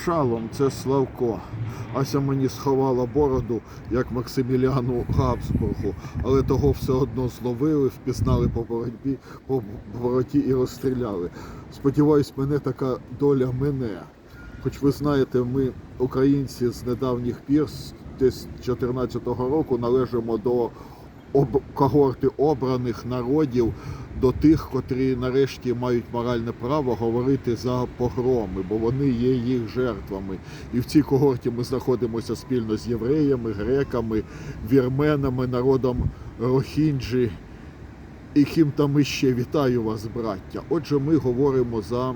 маршалом це Славко. Ася мені сховала бороду, як Максиміліану Габсбургу, але того все одно зловили, впізнали по боротьбі, по вороті і розстріляли. Сподіваюсь, мене така доля мене. Хоч ви знаєте, ми, українці, з недавніх пір, з десь 14-го року, належимо до об... когорти обраних народів, до тих, котрі нарешті мають моральне право говорити за погроми, бо вони є їх жертвами. І в цій когорті ми знаходимося спільно з євреями, греками, вірменами, народом Рохінджі і ким там іще. Вітаю вас, браття. Отже, ми говоримо за,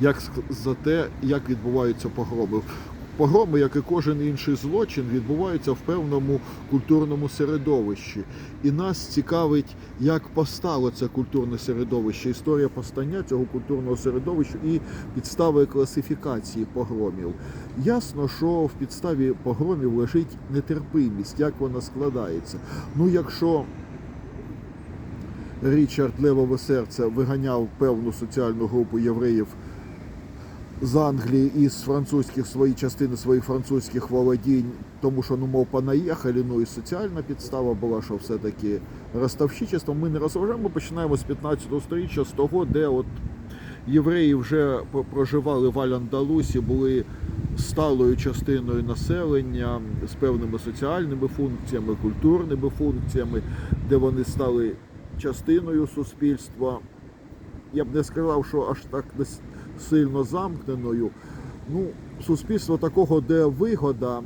як, за те, як відбуваються погроми. Погроми, як і кожен інший злочин, відбуваються в певному культурному середовищі. І нас цікавить, як постало це культурне середовище, історія постання цього культурного середовища і підстави класифікації погромів. Ясно, що в підставі погромів лежить нетерпимість, як вона складається. Ну, якщо Річард Левове серце виганяв певну соціальну групу євреїв з Англії і з французьких свої частини своїх французьких володінь, тому що ну мов понаїхали, ну і соціальна підстава була, що все-таки ростовщичество ми не розважаємо. Починаємо з 15 століття, з того, де от євреї вже проживали в Аль-Андалусі, були сталою частиною населення з певними соціальними функціями, культурними функціями, де вони стали частиною суспільства. Я б не сказав, що аж так десь сильно замкненою. Ну, суспільство такого, де вигода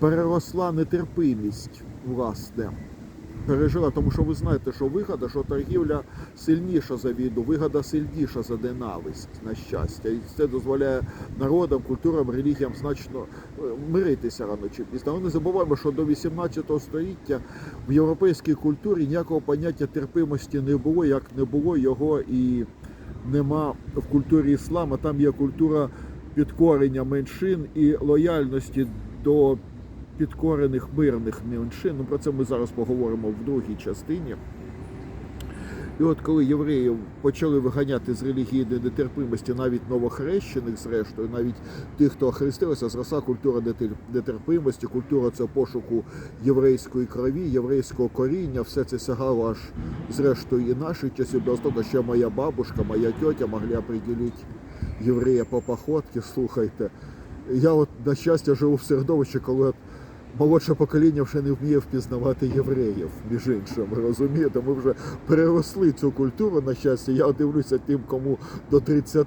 переросла нетерпимість, власне. Пережила, тому що ви знаєте, що вигода, що торгівля сильніша за війну, вигода сильніша за ненависть, на щастя. І це дозволяє народам, культурам, релігіям значно е, миритися рано чи пізно. Але не забуваємо, що до 18 століття в європейській культурі ніякого поняття терпимості не було, як не було його і нема в культурі іслама. Там є культура підкорення меншин і лояльності до підкорених мирних меншин. Ну, про це ми зараз поговоримо в другій частині. І от коли євреїв почали виганяти з релігійної нетерпимості навіть новохрещених, зрештою, навіть тих, хто хрестилися, зросла культура нетерпимості, культура цього пошуку єврейської крові, єврейського коріння, все це сягало аж зрештою і наших часів. Без того, що моя бабушка, моя тьотя могли определити єврея по походці. Слухайте, я от на щастя живу в середовищі, коли молодше покоління вже не вміє впізнавати євреїв, між іншим. Розумієте, ми вже переросли цю культуру. На щастя, я дивлюся тим, кому до 30,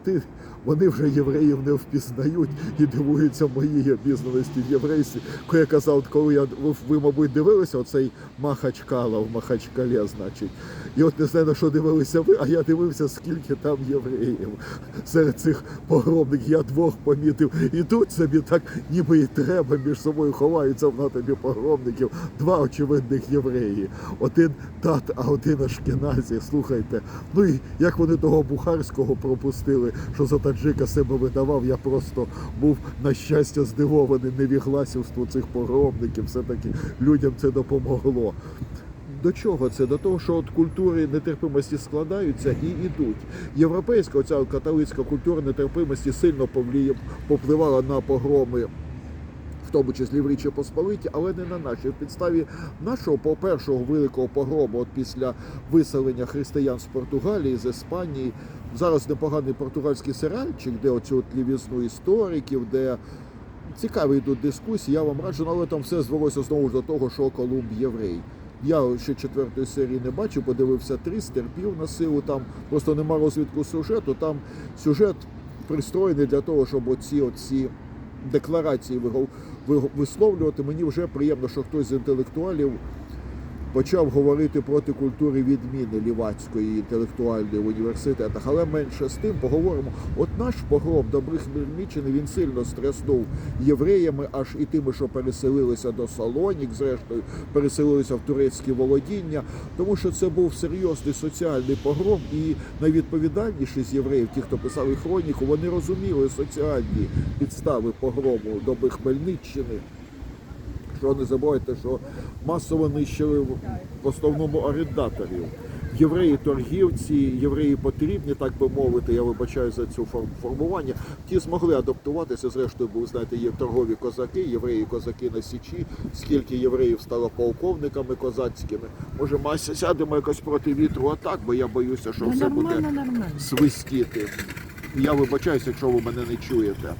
вони вже євреїв не впізнають і дивуються моїй обізнаності в єврействі. Коли я казав, коли я ви, мабуть, дивилися оцей Махачкала в Махачкале, значить. І от не знаю, на що дивилися ви, а я дивився, скільки там євреїв серед цих погромників. Я двох помітив. І тут собі так, ніби і треба, між собою ховаються в натовпі погромників. Два очевидних євреї. Один тат, а один ашкеназі. Слухайте. Ну і як вони того бухарського пропустили, що за таджика себе видавав, я просто був на щастя здивований невігласівству цих погромників. Все-таки людям це допомогло. До чого це? До того, що от культури нетерпимості складаються і йдуть. Європейська оця католицька культура нетерпимості сильно попливала на погроми. В тому числі в Річі Посполиті, але не на нашій. В підставі нашого по першого великого погрому, от після виселення християн з Португалії, з Іспанії, зараз непоганий португальський серіальчик, де оцю от істориків, де цікаві йдуть дискусії. Я вам раджу, але там все звелося знову ж до того, що Колумб єврей. Я ще четвертої серії не бачив, подивився три, стерпів на силу. Там просто нема розвідку сюжету. Там сюжет пристроєний для того, щоб оці оці декларації висловлювати. Мені вже приємно, що хтось з інтелектуалів почав говорити проти культури відміни лівацької інтелектуальної в. Але менше з тим поговоримо. От наш погром добрих Хмельниччини він сильно стреснув євреями, аж і тими, що переселилися до Салонік, зрештою переселилися в турецькі володіння, тому що це був серйозний соціальний погром, і найвідповідальніші з євреїв, ті, хто писали хроніку, вони розуміли соціальні підстави погрому доби Хмельниччини. Що не забувайте, що масово нищили в- основному орендаторів. євреї торгівці, євреї потрібні, так би мовити, я вибачаю за цю форм- формування. Ті змогли адаптуватися. Зрештою, були знаєте, є торгові козаки, євреї, козаки на січі. Скільки євреїв стало полковниками козацькими. Може, ми сядемо якось проти вітру атак, бо я боюся, що Ну, все буде свистіти. Я вибачаюся, якщо ви мене не чуєте.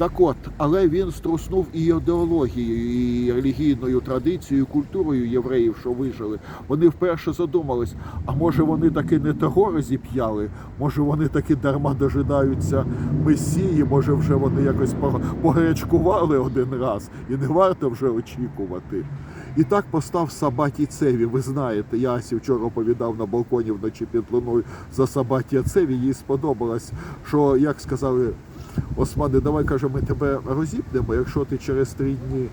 Так от, але він струснув і ідеологією, і релігійною традицією, і культурою євреїв, що вижили. Вони вперше задумались, а може вони таки не того розіп'яли, може вони таки дарма дожидаються месії, може вже вони якось пог- погречкували один раз, і не варто вже очікувати. І так постав Сабаті Цеві. Ви знаєте, я Асі вчора оповідав на балконі вночі під луною за Сабаті Цеві. Їй сподобалось, що як сказали Османи, давай каже, ми тебе розібнемо, якщо ти через три дні.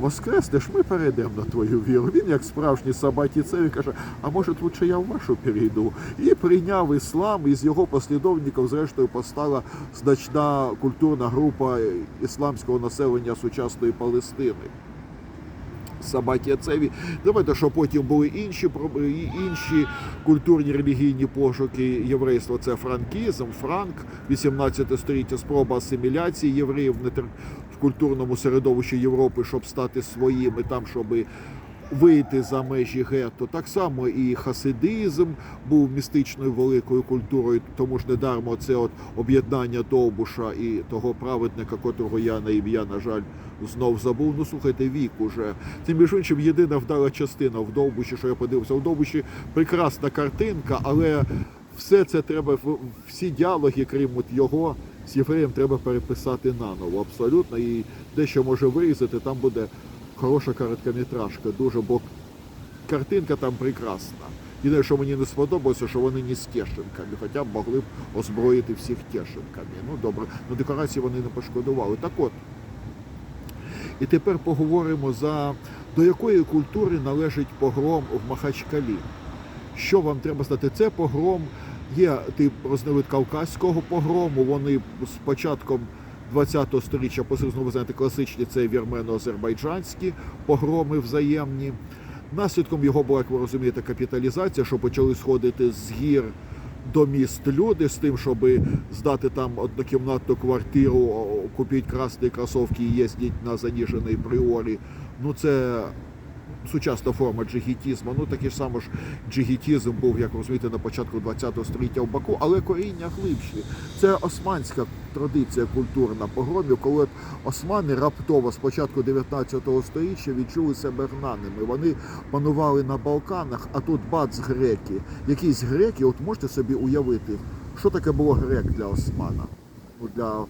Воскреснеш, ми перейдемо на твою віру. Він, як справжній Сабаті Цеві, каже, а може лучше я в вашу перейду. І прийняв іслам, і з його послідовників, зрештою, постала значна культурна група ісламського населення сучасної Палестини. Сабаті Цеві. Давайте, що потім були інші інші культурні релігійні пошуки єврейства. Це франкізм, франк, 18 століття, спроба асиміляції євреїв в культурному середовищі Європи, щоб стати своїми, там, щоб вийти за межі гетто. Так само і хасидизм був містичною великою культурою, тому ж недармо це от об'єднання Довбуша і того праведника, котрого я на ім'я, на жаль, знов забув. Ну слухайте, вік уже. Це між іншим єдина вдала частина в Довбуші, що я подивився. В Довбуші прекрасна картинка, але все це треба всі діалоги, крім от його. З євреєм треба переписати наново абсолютно. І дещо може вирізати, там буде хороша короткометражка, дуже, бо картинка там прекрасна. Єдине, що мені не сподобалося, що вони не з тєшинками, хоча б могли б озброїти всіх тєшинками. Ну добре, ну декорації вони не пошкодували. Так от. І тепер поговоримо за до якої культури належить погром в Махачкалі. Що вам треба знати? Це погром є тип розновид кавказького погрому. Вони з початком 20-го сторіччя посеред, ви знаєте, класичні це вірмено-азербайджанські погроми взаємні. Наслідком його була, як ви розумієте, капіталізація, що почали сходити з гір до міст люди з тим, щоб здати там однокімнатну квартиру, купіть красні кросовки і їздити на заніжений пріорі. Ну це сучасна форма джигітізму. Ну такий ж саме ж джигітізм був, як розумієте, на початку ХХ століття в Баку, але коріння глибші. Це османська традиція культурна погромів, коли османи раптово з початку 19 століття відчули себе гнаними. Вони панували на Балканах, а тут бац греки. Якісь греки, от можете собі уявити, що таке було грек для османа? Для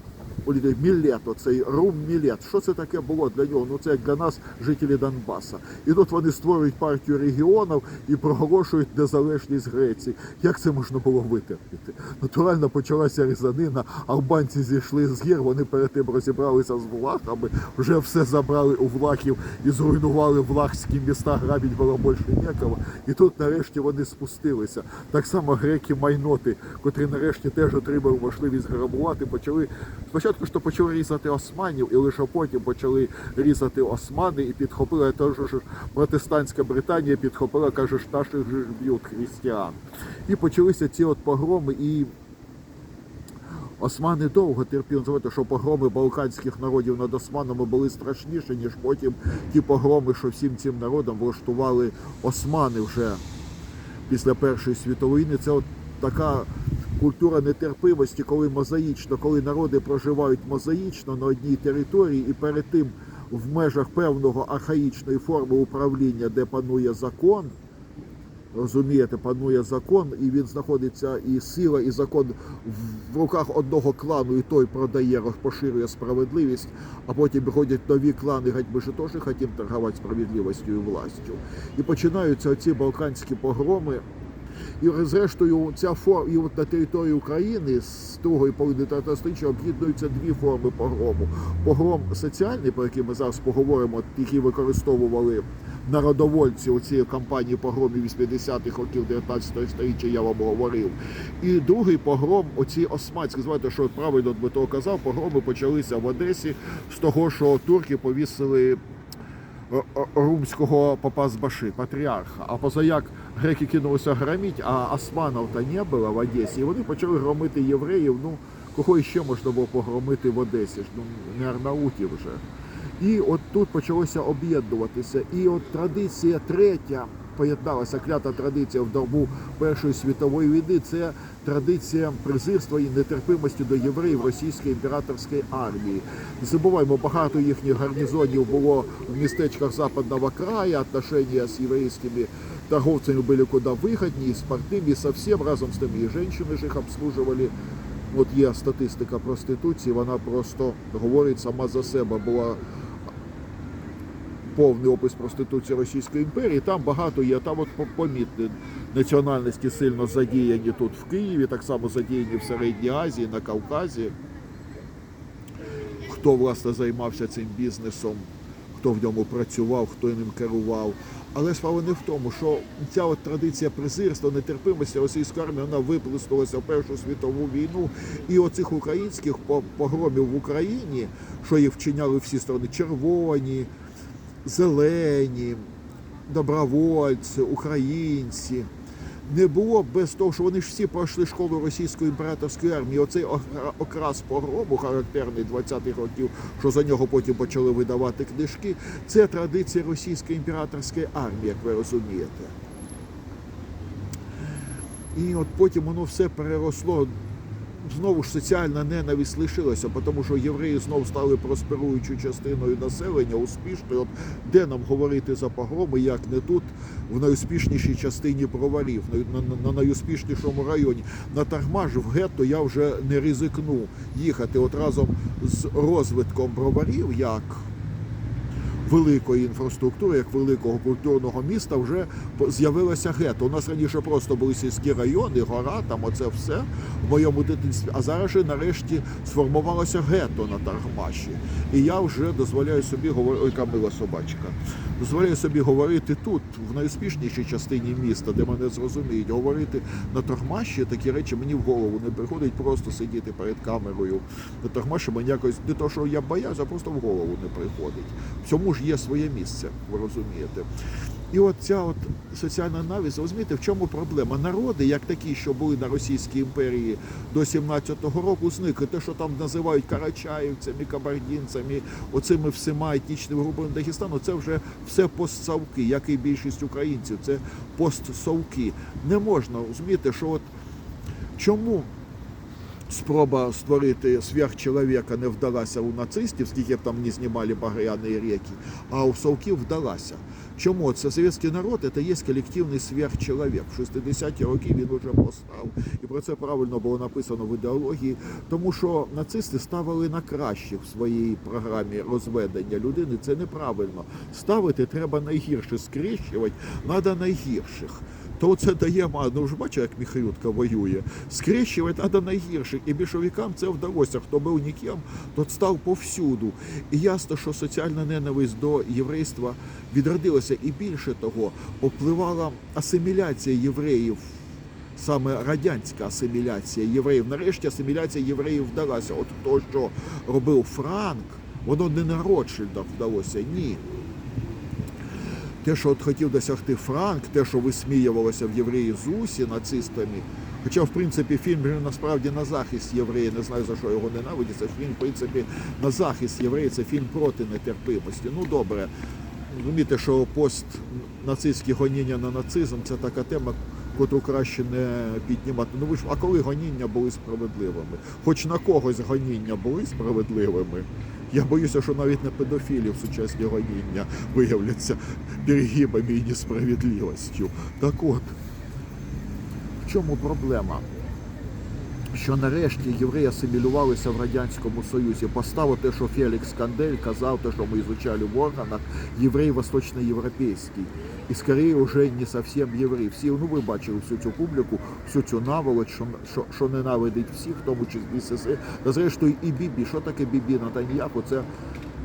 людей мілет, оцей рум мілет. Що це таке було для нього? Ну це як для нас жителі Донбаса. І тут вони створюють партію регіонів і проголошують незалежність Греції. Як це можна було витерпіти? Натурально почалася різанина, албанці зійшли з гір, вони перед тим розібралися з влахами, вже все забрали у влахів і зруйнували влахські міста, грабіть було більше некого. І тут нарешті вони спустилися. Так само греки майноти, котрі нарешті теж отримали можливість грабувати, почали спочатку що почали різати османів, і лише потім почали різати османи і підхопила теж ж протестантська Британія підхопила, каже, ж наших ж б'ють християн. І почалися ці от погроми і. Османи довго терпіли називати, що погроми балканських народів над османами були страшніші, ніж потім ті погроми, що всім цим народам влаштували османи вже після Першої світової війни. Це от така культура нетерпимості, коли мозаїчно, коли народи проживають мозаїчно на одній території, і перед тим в межах певного архаїчної форми управління, де панує закон. Розумієте, панує закон, і він знаходиться і сила, і закон в- руках одного клану, і той продає, поширює справедливість, а потім приходять нові клани, геть ми ж теж хотімо торгувати справедливістю і властю. І починаються оці балканські погроми. І зрештою, ця форма, і от на території України з другої половини 19 століття об'єднуються дві форми погрому. Погром соціальний, про який ми зараз поговоримо, який використовували народовольці у цій кампанії погромів 80-х років 19 століття, я вам говорив. І другий погром, оці османські, знаєте, що правильно Дмитро казав, погроми почалися в Одесі з того, що турки повісили румського попа з Баши, патріарха. А позаяк греки кинулися громіть, а османов та не було в Одесі. І вони почали громити євреїв. Ну, кого ще можна було погромити в Одесі? Ну, не арнаутів вже. І от тут почалося об'єднуватися. І от традиція третя поєдналася, клята традиція в добу Першої світової війни. Це традиція презирства і нетерпимості до євреїв російської імператорської армії. Не забуваємо, багато їхніх гарнізонів було в містечках западного краю, отношения з єврейськими торговцями були куди вигідні, і спортивні, і совсем разом з тим і жінки ж їх обслужували. От є статистика проституції, вона просто говорить сама за себе. Була повний опис проституції Російської імперії. Там багато є. Там от помітні національності сильно задіяні тут в Києві, так само задіяні в Середній Азії, на Кавказі. Хто власне займався цим бізнесом, хто в ньому працював, хто ним керував. Але справа не в тому, що ця от традиція презирства, нетерпимості російської армії, вона виплеснулася в Першу світову війну. І оцих українських по- погромів в Україні, що їх вчиняли всі сторони, червоні, зелені, добровольці, українці. Не було без того, що вони ж всі пройшли школу російської імператорської армії. Оцей окрас погрому, характерний 20-х років, що за нього потім почали видавати книжки. Це традиція російської імператорської армії, як ви розумієте. І от потім воно все переросло. Знову ж соціальна ненависть лишилася, тому що євреї знову стали просперуючою частиною населення, успішною. От де нам говорити за погроми, як не тут, в найуспішнішій частині проварів на, на, на найуспішнішому районі. На Тармаж в гетто я вже не ризикну їхати. От разом з розвитком проварів. як великої інфраструктури, як великого культурного міста, вже з'явилося гетто. У нас раніше просто були сільські райони, гора, там оце все в моєму дитинстві. А зараз же нарешті сформувалося гетто на Таргмаші. І я вже дозволяю собі говорити, ой, яка мила собачка. Дозволяю собі говорити тут, в найуспішнішій частині міста, де мене зрозуміють, говорити на Таргмаші такі речі мені в голову не приходить просто сидіти перед камерою. На Таргмаші мені якось не то, що я боюсь, а просто в голову не приходить. В цьому ж є своє місце, ви розумієте. І от ця от соціальна навість, розумієте, в чому проблема? Народи, як такі, що були на Російській імперії до 17-го року, зникли. Те, що там називають карачаївцями, кабардінцями, оцими всіма етнічними групами Дагестану, це вже все постсовки, як і більшість українців. Це постсовки. Не можна розумієте, що от чому спроба створити сверхчеловека не вдалася у нацистів, скільки б там не знімали багряні ріки, а у совків вдалася. Чому? Це совєтський народ, це є колективний сверхчеловек. В 60-ті роки він вже постав. І про це правильно було написано в ідеології, тому що нацисти ставили на краще в своїй програмі розведення людини. Це неправильно. Ставити треба найгірше, скрещувати треба найгірших то це дає ма- ну ж бачу, як Міхайлютка воює. Скрещувати треба найгірших. І більшовикам це вдалося. Хто був ніким, тот став повсюду. І ясно, що соціальна ненависть до єврейства відродилася. І більше того, впливала асиміляція євреїв. Саме радянська асиміляція євреїв. Нарешті асиміляція євреїв вдалася. От то, що робив Франк, воно не на Ротшильдах вдалося. Ні. Те, що от хотів досягти Франк, те, що висміювалося в євреї Зусі нацистами. Хоча, в принципі, фільм насправді на захист євреїв, не знаю за що його ненавидять. Це фільм, в принципі, на захист євреїв, це фільм проти нетерпимості. Ну добре. Розумієте, що постнацистські гоніння на нацизм це така тема, котру краще не піднімати. Ну ви ж, а коли гоніння були справедливими? Хоч на когось гоніння були справедливими. Я боюся, що навіть на педофілів сучасні гоніння виявляться перегибами і несправедливістю. Так от, в чому проблема? Що нарешті євреї асимілювалися в Радянському Союзі. Поставив те, що Фелікс Кандель казав, те, що ми ізучали в органах, єврей восточноєвропейський. І скоріше вже не зовсім євреї. Всі, ну ви бачили всю цю публіку, всю цю наволоч, що, що, що ненавидить всіх, в тому числі СССР. Та зрештою і Бібі. Що таке Бібі Натаньяху? Це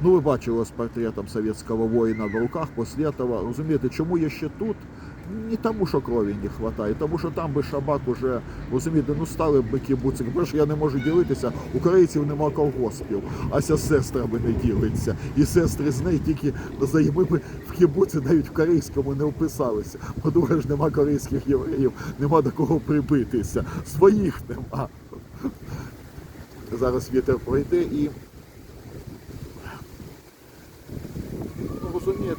Ну, ви бачили з портретом совєтського воїна в руках, після того. Розумієте, чому я ще тут? Не тому, що крові не вистачає, тому що там би шабак уже, розумієте, ну стали б кібуцик. Бо ж я не можу ділитися, українців нема колгоспів, ася з сестрами не ділиться. І сестри з неї тільки займи би в кібуці навіть в корейському не вписалися. По-друге ж нема корейських євреїв, нема до кого прибитися. Своїх нема. Зараз вітер пройде і.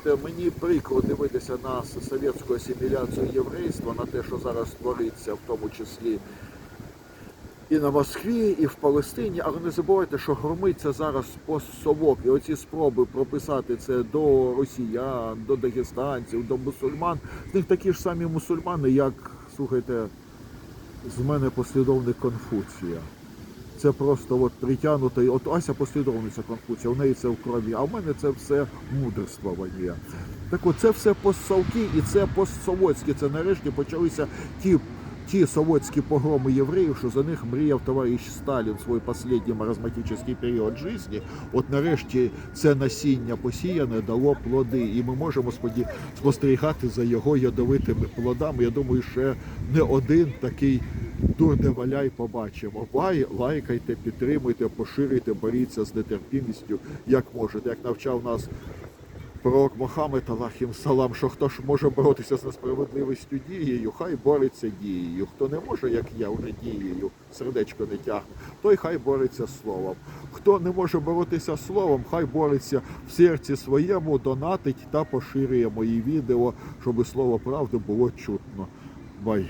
Розумієте, мені прикро дивитися на совєтську асиміляцію єврейства, на те, що зараз твориться, в тому числі і на Москві, і в Палестині, але не забувайте, що громиться зараз постсовок. І оці спроби прописати це до росіян, до дагестанців, до мусульман. З них такі ж самі мусульмани, як, слухайте, з мене послідовник Конфуція. Це просто от притягнуто. От Ася послідовниця Конфуція, у неї це в крові, а в мене це все мудрствування. Так от це все постсовки і це постсовєтське. Це нарешті почалися ті, ті совєтські погроми євреїв, що за них мріяв товариш Сталін в свій останній маразматичний період житті. От нарешті це насіння посіяне дало плоди, і ми можемо споді- спостерігати за його ядовитими плодами. Я думаю, ще не один такий дурне валяй побачимо. Лай, лайкайте, підтримуйте, поширюйте, боріться з нетерпімістю, як можете, як навчав нас пророк Мохаммед Аллахім Салам, що хто ж може боротися з несправедливістю дією, хай бореться дією. Хто не може, як я, вже дією, сердечко не тягне, той хай бореться словом. Хто не може боротися словом, хай бореться в серці своєму, донатить та поширює мої відео, щоб слово правди було чутно. Бай.